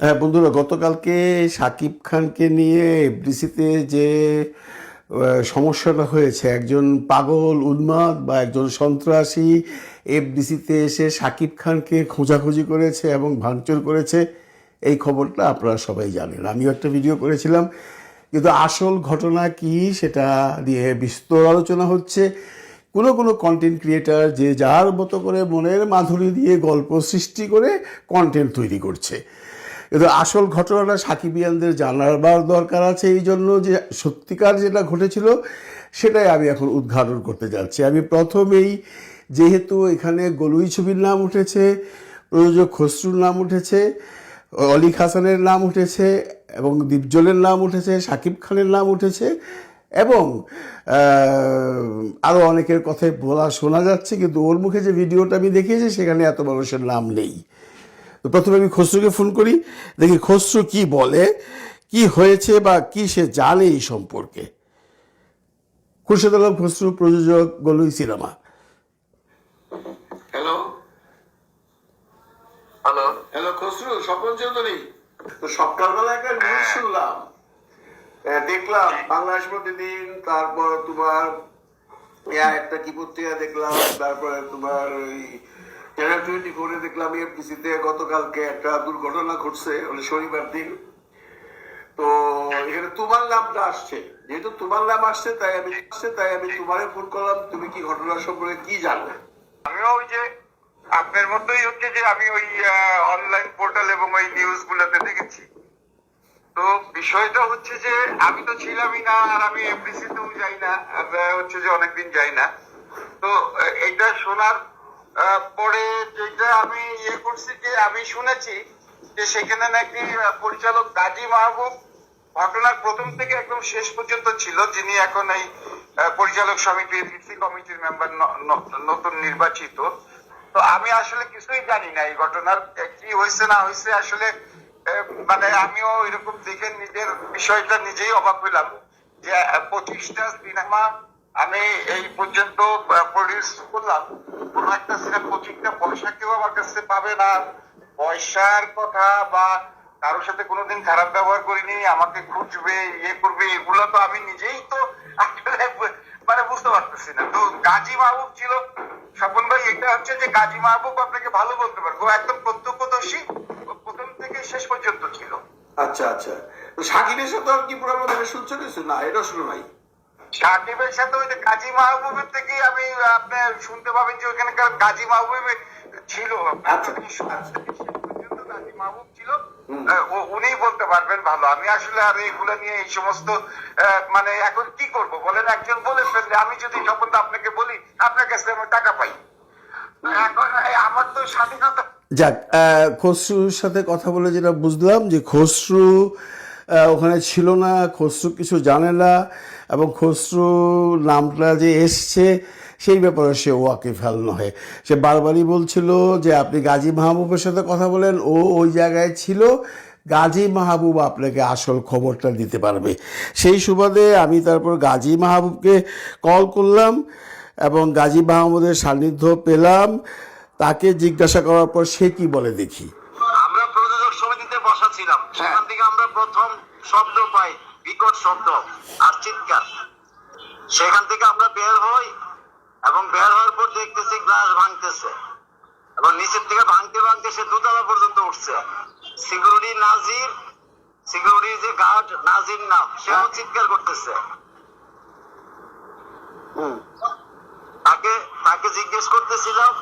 হ্যাঁ বন্ধুরা, গতকালকে সাকিব খানকে নিয়ে এফডিসিতে যে সমস্যাটা হয়েছে, একজন পাগল, উন্মাদ বা একজন সন্ত্রাসী এফডিসিতে এসে সাকিব খানকে খোঁজাখুঁজি করেছে এবং ভাঙচুর করেছে, এই খবরটা আপনারা সবাই জানেন। আমিও একটা ভিডিও করেছিলাম, কিন্তু আসল ঘটনা কি সেটা নিয়ে বিস্তর আলোচনা হচ্ছে। কোনো কোনো কন্টেন্ট ক্রিয়েটার যে যার মতো করে মনের মাধুরী দিয়ে গল্প সৃষ্টি করে কন্টেন্ট তৈরি করছে। কিন্তু আসল ঘটনাটা সাকিবিয়ানদের জানাবার দরকার আছে, এই জন্য যে সত্যিকার যেটা ঘটেছিল, সেটাই আমি এখন উদ্ঘাটন করতে যাচ্ছি। আমি প্রথমেই যেহেতু এখানে গলুই ছবির নাম উঠেছে, প্রযোজক খসরুর নাম উঠেছে অলিক হাসানের নাম উঠেছে, এবং দীপজলের নাম উঠেছে, সাকিব খানের নাম উঠেছে, এবং আরও অনেকের কথাই বলা শোনা যাচ্ছে, কিন্তু ওর মুখে যে ভিডিওটা আমি দেখিয়েছি, সেখানে এত মানুষের নাম নেই। তো প্রথমে আমি খসরুকে ফোন করি দেখি খসরু কি বলে কি হয়েছে বা কি সে জানে এই সম্পর্কে। খুরশেদ আলম খসরু প্রযোজক Golui cinema. Hello hello hello Khasru Swapan Chowdhury. তো সকালবেলা একটা নিউজ শুনলাম। আহ, দেখলাম বাংলাদেশ প্রতিদিন তারপর তোমার একটা কি পত্রিকা দেখলাম তারপরে তোমার ওই টোয়েন্টি ফোরে দেখলাম গতকালকে একটা দুর্ঘটনা ঘটছে মানে শনিবার দিন। তো এখানে তোমার নামটা আসছে। যেহেতু তোমার নাম আসছে তাই আমি আসছে তাই আমি তোমারে ফোন করলাম তুমি কি ঘটনা সম্পর্কে কি জানো? আমিও ওই যে আপনার মতোই হচ্ছে যে আমি ওই অনলাইন পোর্টাল এবং ওই নিউজ গুলোতে দেখেছি। তো বিষয়টা হচ্ছে যে আমি তো ছিলামই না আর আমি এফডিসি তেও যাই না আর, হচ্ছে যে অনেকদিন যাই না। তো এটা শোনার পরে যেটা আমি ইয়ে করছি যে আমি শুনেছি যে সেখানে নাকি পরিচালক গাজী মাহবুব ঘটনার প্রথম থেকে একদম শেষ পর্যন্ত ছিল, যিনি এখন এই পরিচালক সমিতি ভিসি কমিটির মেম্বার নতুন নির্বাচিত। তো আমি আসলে কিছুই জানি না এই ঘটনার কি হয়েছে, না হয়েছে, আসলে মানে আমিও এরকম দেখে নিজের বিষয়টা নিজেই অবাক হইলাম যে পঁচিশটা সিনেমা আমি এই পর্যন্ত প্রডিউস করলাম। একটা সিনেমা পয়সা কেউ আমার কাছে পাবে না। পয়সার কথা বা কারোর সাথে কোনোদিন খারাপ ব্যবহার করিনি, আমাকে খুঁজবে ইয়ে করবে, এগুলো তো আমি নিজেই তো মানে বুঝতে পারতেছি না। তো গাজী মাহবুব ছিল। স্বপন ভাই, এটা হচ্ছে যে গাজী মাহবুব আপনাকে ভালো বলতে পারব একদম প্রত্যক্ষদর্শী। প্রথম থেকে শেষ পর্যন্ত ছিল। আচ্ছা আচ্ছা। সাকিবের সাথে আর কি দেখা শুনছো কিছু না, এটা শুনো নাই সাকিবের সাথে ওই গাজী মাহবুবের থেকে আমি আপনি শুনতে পাবেন যে গাজী মাহবুব ছিল। আচ্ছা। গাজী মাহবুব ছিল। উনিই বলতে পারবেন ভালো। আমি আসলে আর এগুলো নিয়ে এই সমস্ত মানে এখন কি করব বলেন? একজন বলে ফেললে আমি যদি সম্বন্ধ আপনাকে বলি আপনার কাছে আমি টাকা পাই। এখন আমার তো স্বাধীনতা। যাক আহ, খসরুর সাথে কথা বলে যেটা বুঝলাম যে খসরু ওখানে ছিল না খসরু কিছু জানে না। এবং খসরু নামটা যে এসছে সেই ব্যাপারে সে ওয়াকিফাল নয় সে বারবারই বলছিল যে আপনি গাজী মাহবুবের সাথে কথা বলেন ও ওই জায়গায় ছিল। গাজী মাহবুব আপনাকে আসল খবরটা দিতে পারবে। সেই সুবাদে আমি তারপর গাজী মাহবুবকে কল করলাম এবং গাজী মাহমুদের সান্নিধ্য পেলাম। তাকে জিজ্ঞাসা করার পর সে কি বলে দেখি। আমরা প্রযোজক সমিতিতে বসা ছিলাম। সেখান থেকে আমরা প্রথম শব্দ পাই। বিকট শব্দ আর চিৎকার সেখান থেকে আমরা বের হই এবং বের হওয়ার পর দেখতেছি গ্লাস ভাঙতেছে এবং নিচের থেকে ভাঙতে ভাঙতে সে দোতলা পর্যন্ত উঠছে। সিকিউরিটি নাজির সিকিউরিটি যে গার্ড নাজির নাম সেও চিৎকার করতেছে। তাকে তাকে জিজ্ঞেস করতেছিলাম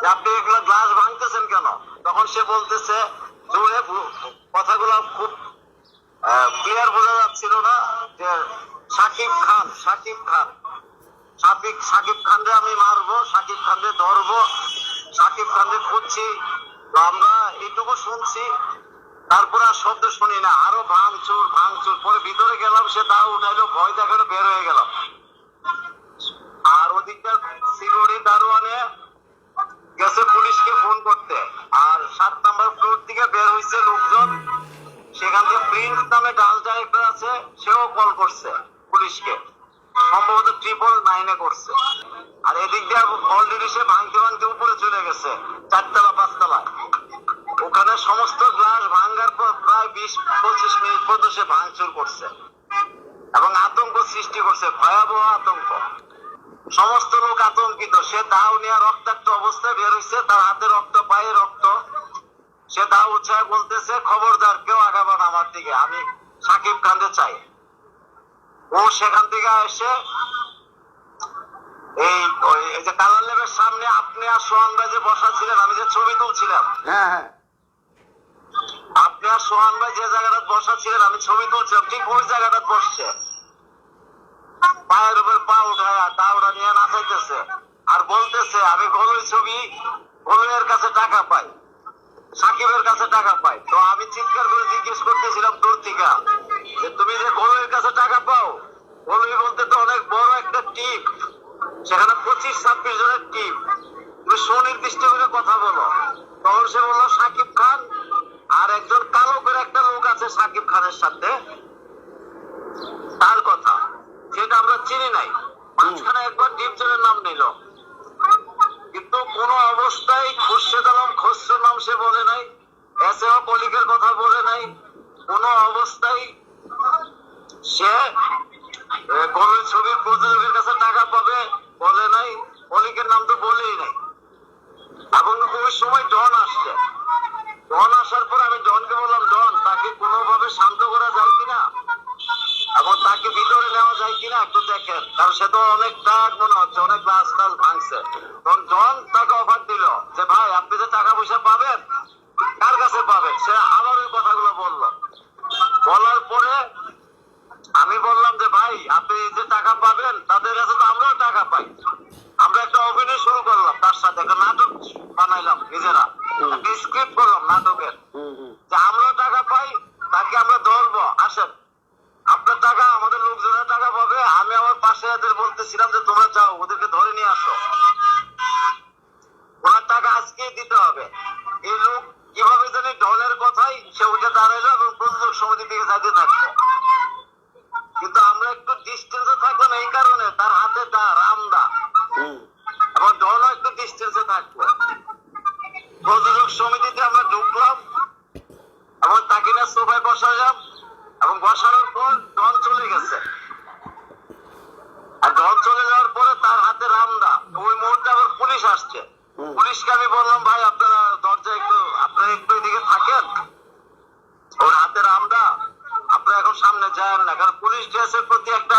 যে আপনি এগুলো গ্লাস ভাঙতেছেন কেন? তখন সে বলতেছে বু- কথাগুলো খুব ক্লিয়ার বোঝা যাচ্ছিল না যে সাকিব খান সাকিব খান। সাকিব সাকিব খানরে আমি মারবো, সাকিব খানরে ধরবো, সাকিব খানরে খুঁজছি। তো আমরা এইটুকু শুনছি। তারপরে আর শব্দ শুনি না। আরও ভাঙচুর ভাঙচুর। পরে ভিতরে গেলাম, সে তা উঠাইলো, ভয় দেখাল বের হয়ে গেলাম। আর ওদিকটা সিকিউরিটি দারোয়ানে গেছে পুলিশকে ফোন করতে। আর সাত নাম্বার ফ্লোর থেকে বের হয়েছে লোকজন। সেখান থেকে প্রিন্স নামে ডাল ডাইরেক্টর আছে, সেও কল করছে পুলিশকে। সম্ভবত ট্রিপল নাইনে করছে। আর এদিক দিয়ে অলরেডি সে ভাঙতে ভাঙতে উপরে চলে গেছে, চারতলা, পাঁচতলা। ওখানে সমস্ত গ্লাস ভাঙ্গার পর্যন্ত সে ভাঙচুর করছে। এবং আতঙ্ক সৃষ্টি করছে, ভয়াবহ আতঙ্ক। সমস্ত লোক আতঙ্কিত। সে দাও নিয়ে রক্তাক্ত অবস্থায় বের হয়েছে তার হাতে রক্ত, পায়ে রক্ত। সে দাও উৎসাহে বলতেছে, খবরদার আমার দিকে আমি সাকিব খানকে চাই। ও সেখান থেকে এসে এই ওই- যে কালার লেবের সামনে আপনি আর সোহানরা যে বসা ছিলেন আমি যে ছবি তুলছিলাম। হ্যাঁ হ্যাঁ। আপনি আর সোহান ভাই যে জায়গাটা বসা ছিলেন আমি ছবি তুলছিলাম ঠিক ওই জায়গাটা বসছে। পায়ের উপর পা উঠায় ওটা নিয়ে নাচাইতেছে। আর বলতেছে আমি গলুই ছবি গলুয়ের কাছে টাকা পাই। সাকিবের কাছে টাকা পাই। তো আমি চিৎকার করে জিজ্ঞেস করতেছিলাম দূর থেকে যে তুমি যে গলুয়ের কাছে টাকা পাও, গলুই বলতে তো অনেক বড় একটা টিপ। সেখানে পঁচিশ, ছাব্বিশ জনের টিপ তুমি সুনির্দিষ্ট করে কথা বলো। তখন সে বলল, সাকিব খান আর একজন কালো করে একটা লোক আছে সাকিব খানের সাথে তার কথা সেটা আমরা চিনি নাই মাঝখানে একবার ডিপজনের নাম নিল কিন্তু কোন অবস্থায় খুরশেদ আলম খসরু নাম সে বলে নাই এস এম কলিকের কথা বলে নাই কোন অবস্থায় সে কোন ছবির প্রযোজকের কাছে টাকা পাবে বলে নাই অলিকের নাম তো বলেই নাই এবং ওই সময় ডন আসছে ডন আসার পর আমি ডনকে বললাম ডন তাকে কোনোভাবে শান্ত করা যায় কিনা এবং তাকে ভিতরে নেওয়া যায় কিনা একটু দেখেন কারণ সে তো অনেক টায়ার্ড মনে হচ্ছে অনেক গ্লাস টাস ভাঙছে তখন জন তাকে অফার দিল যে ভাই আপনি যে টাকা পয়সা পাবেন কার কাছে পাবেন সে আবার ওই কথাগুলো বলল বলার পরে আমি বললাম যে ভাই আপনি যে টাকা পাবেন তাদের কাছে তো আমরাও টাকা পাই আমরা একটা অভিনয় শুরু করলাম তার সাথে একটা নাটক বানাইলাম নিজেরা একটা স্ক্রিপ্ট করলাম নাটকের হুম হুম যে আমরাও টাকা পাই তাকে আমরা ধরবো আসেন আপনার টাকা আমাদের লোকজনের টাকা পাবে আমি আমার পাশে এদের বলতেছিলাম যে তোমরা যাও ওদেরকে ধরে নিয়ে আসো ওনার টাকা আজকেই দিতে হবে এই লোক কীভাবে জানি ডলের কথাই সে উঠে দাঁড়াইলো এবং প্রযোজক সমিতির দিকে যাইতে থাকল কিন্তু আমরা একটু ডিস্টেন্সে থাকলাম এই কারণে তার হাতে দা রামদা হুম এবং ডলও একটু ডিস্টেন্সে থাকল প্রযোজক সমিতিতে আমরা ঢুকলাম এবং তাকে না সোফায় বসালাম এবং বসানোর পর ডন চলে গেছে আর ডন চলে যাওয়ার পরে তার হাতে রামদা ওই মুহূর্তে আবার পুলিশ আসছে হুম। পুলিশকে আমি বললাম ভাই আপনারা দরজা একটু আপনারা একটু এদিকে থাকেন। ওর হাতে রামদা আপনারা এখন সামনে যান না কারণ পুলিশ ড্রেসের প্রতি একটা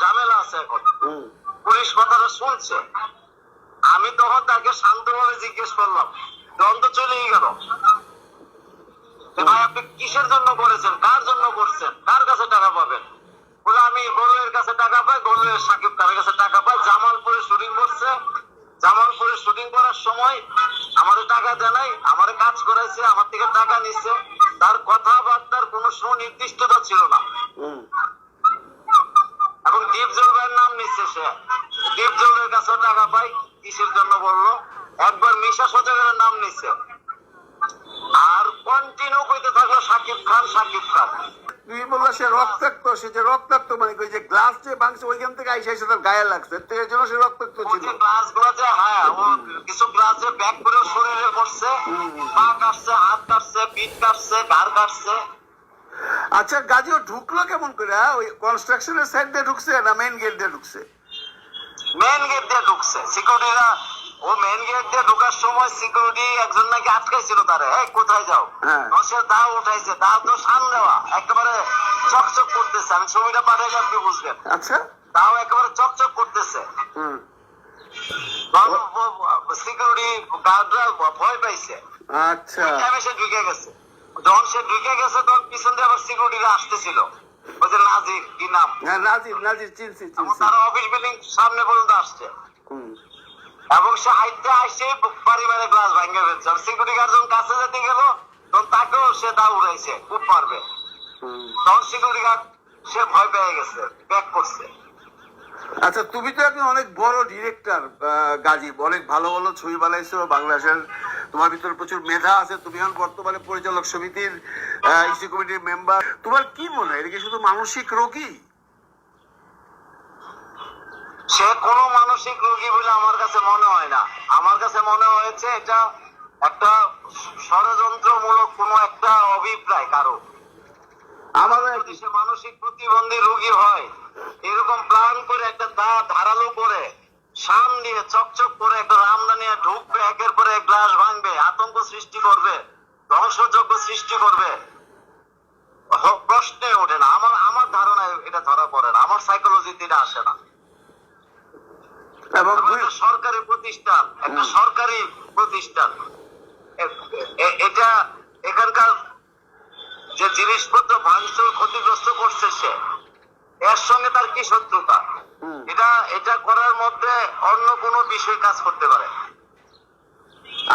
ঝামেলা আছে এখন। পুলিশ কথাটা শুনছে। আমি তখন তাকে শান্তভাবে জিজ্ঞেস করলাম তো চলেই গেল? ভাই আপনি কিসের জন্য করেছেন? কার জন্য করছেন? কার কাছে টাকা পাবেন? বলে আমি গলুয়ের কাছে টাকা পাই গলুয়ের সাকিব খানের কাছে টাকা পাই জামালপুরে শুটিং করছে জামালপুরে শুটিং করার সময় আমাদের টাকা দেয় নাই আমার কাজ করাইছে আমার থেকে টাকা নিচ্ছে তার কথাবার্তার কোনো সুনির্দিষ্টতা ছিল না। এবং নাম নিচ্ছে সে। দীপ জলের কাছে টাকা পাই কিসের জন্য বলল? একবার মিশা সজাগের নাম নিচ্ছে। আর কন্টিনিউ করতে থাকল সাকিব খান সাকিব খান। তুমি বললা সে রক্তাক্ত সে যে রক্তাক্ত মানে ওই যে গ্লাস যে ভাঙছে ওইখান থেকে আইসা এসে তার গায়ে লাগছে। এর জন্য সে রক্তাক্ত ছিল। গ্লাসগুলো যে হ্যাঁ ও কিছু গ্লাস যে ব্যাগ করে শরীরে পড়ছে। পা কাটছে হাত কাটছে পিঠ কাটছে ঘাড় কাটছে আচ্ছা গাজীও ঢুকলো কেমন করে হ্যাঁ? ওই কনস্ট্রাকশনের সাইড দিয়ে ঢুকছে না মেইন গেট দিয়ে ঢুকছে? মেন গেট দিয়ে ঢুকছে। সিকিউরিটিরা ও মেন গেট দিয়ে ঢোকার সময় সিকিউরিটি একজন নাকি আটকাইছিল তারে। এই কোথায় যাও? হ্যাঁ। নসের দাও উঠাইছে দাও তো সান দেওয়া। একেবারে চকচক করতেছে। আমি ছবিটা পাঠাইলে আপনি বুঝবেন। আচ্ছা। তাও একেবারে চকচক করতেছে। সিকিউরিটি গার্ডরা ভয় পাইছে। আচ্ছা। টাইমে সে ঢুকে গেছে। যখন সে ঢুকে গেছে তখন পিছন দিয়ে আবার সিকিউরিটিরা আসতেছিল। ওই যে নাজির কি নাম? হ্যাঁ নাজির নাজির চিনছি তারা অফিস বিল্ডিং সামনে পর্যন্ত আসছে। এবং সে হাইটে আসে পরিবারে গ্লাস ভাঙে ফেলছে। আর সিকিউরিটি গার্ড যখন কাছে যেতে গেল, তখন তাকেও সে দা উড়াইছে, খুব হুম তখন সিকিউরিটি গার্ড সে ভয় পেয়ে গেছে, ব্যাক করছে। আচ্ছা তুমি তো এখন অনেক বড় ডিরেক্টর গাজী অনেক ভালো ভালো ছবি বানাইছো, বাংলাদেশের তোমার ভিতরে প্রচুর মেধা আছে। তুমি এখন বর্তমানে পরিচালক সমিতির ইসি কমিটির মেম্বার তোমার কি মনে হয়, এটা কি শুধু মানসিক রোগী? সে কোনো মানসিক রোগী বলে আমার কাছে মনে হয় না। আমার কাছে মনে হয়েছে এটা একটা ষড়যন্ত্রমূলক কোনো একটা অভিপ্রায় কারও। আমাদের যদি সে মানসিক প্রতিবন্ধী রোগী হয় এরকম প্ল্যান করে একটা দা ধারালো করে সাম দিয়ে চকচক করে একটা রামদা নিয়ে ঢুকবে একের পরে এক গ্লাস ভাঙবে আতঙ্ক সৃষ্টি করবে ধ্বংসযজ্ঞ সৃষ্টি করবে প্রশ্নে ওঠে না। আমার আমার ধারণায় এটা ধরা পড়ে না। আমার সাইকোলজিতে এটা আসে না এবং এবং দুই একটা সরকারি প্রতিষ্ঠান একটা সরকারি প্রতিষ্ঠান। এটা এখানকার যে জিনিসপত্র ভাঙচুর ক্ষতিগ্রস্ত করছে সে এর সঙ্গে তার কি শত্রুতা? এটা এটা করার মধ্যে অন্য কোনো বিষয় কাজ করতে পারে।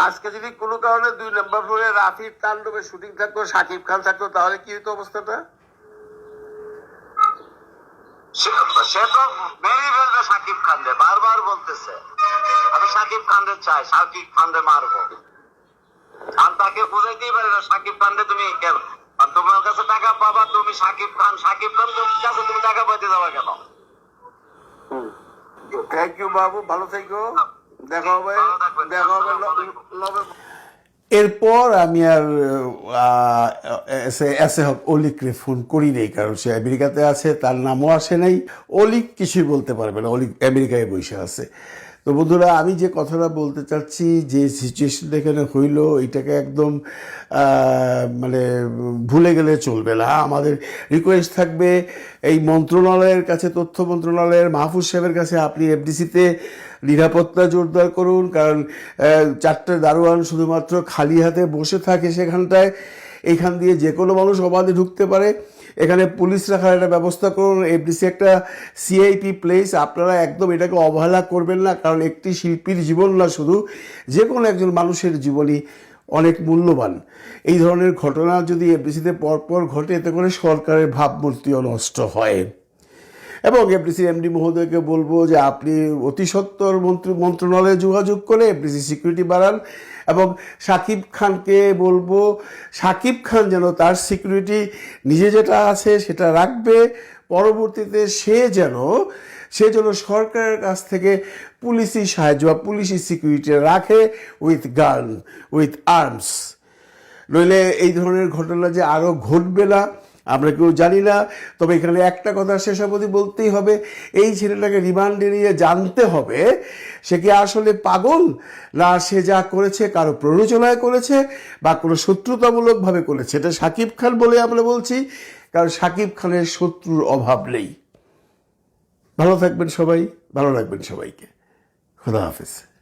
আজকে যদি কোনো কারণে দুই নম্বর ফ্লোরে রাফির তাণ্ডবে শুটিং থাকতো শাকিব খান থাকতো তাহলে কি হতো অবস্থাটা? সে- তো মেরে ফেলবে সাকিব খানরে বারবার বলতেছে। আমি সাকিব খানরে চাই সাকিব খানরে মারবো। আর তাকে বুঝাইতেই পারে না সাকিব খানরে তুমি তোমার কাছে টাকা পাবা তুমি সাকিব খান সাকিব খান কাছে তুমি টাকা পাইতে যাবা কেন? থ্যাংক ইউ বাবু ভালো থেকো। দেখা হবে দেখা হবে এরপর আমি আর এসে হক অলিকরে ফোন করি নেই, কারণ সে আমেরিকাতে আছে, তার নামও আসে নাই। অলিক কিছুই বলতে পারবে না, অলিক আমেরিকায় বসে আছে। তো বন্ধুরা, আমি যে কথাটা বলতে চাচ্ছি, যে সিচুয়েশনটা এখানে হইল, এটাকে একদম মানে ভুলে গেলে চলবে না। আমাদের রিকোয়েস্ট থাকবে, এই মন্ত্রণালয়ের কাছে, তথ্য মন্ত্রণালয়ের মাহফুজ সাহেবের কাছে, আপনি এফডিসিতে নিরাপত্তা জোরদার করুন, কারণ চারটে দারোয়ান শুধুমাত্র খালি হাতে বসে থাকে সেখানটায়। এখান দিয়ে যে কোনো মানুষ অবাধে ঢুকতে পারে। এখানে পুলিশ রাখার একটা ব্যবস্থা করুন। এফডিসি একটা সিআইপি প্লেস আপনারা একদম এটাকে অবহেলা করবেন না, কারণ একটি শিল্পীর জীবন না শুধু, যে কোনো একজন মানুষের জীবনই অনেক মূল্যবান। এই ধরনের ঘটনা যদি এফডিসিতে পরপর ঘটে, এতে করে সরকারের ভাবমূর্তিও নষ্ট হয়। এবং এফডিসি এমডি মহোদয়কে বলব যে আপনি অতি সত্বর মন্ত্রী, মন্ত্রণালয়ে যোগাযোগ করে এফডিসি সিকিউরিটি বাড়ান। এবং সাকিব খানকে বলব, সাকিব খান যেন তার সিকিউরিটি নিজে যেটা আছে সেটা রাখবে। পরবর্তীতে সে যেন সে যেন সরকারের কাছ থেকে পুলিশি সাহায্য বা পুলিশি সিকিউরিটি রাখে উইথ গান উইথ আর্মস নইলে এই ধরনের ঘটনা যে আরও ঘটবে না। আমরা কেউ জানি না। তবে এখানে একটা কথা শেষ অবধি বলতেই হবে, এই ছেলেটাকে রিমান্ডে নিয়ে জানতে হবে, সে কি আসলে পাগল? না, সে যা করেছে, কারও প্ররোচনায় করেছে, বা কোনো শত্রুতামূলকভাবে করেছে? এটা সাকিব খান বলে আমরা বলছি, কারণ সাকিব খানের শত্রুর অভাব নেই। ভালো থাকবেন সবাই, ভালো রাখবেন সবাইকে। খোদা হাফেজ।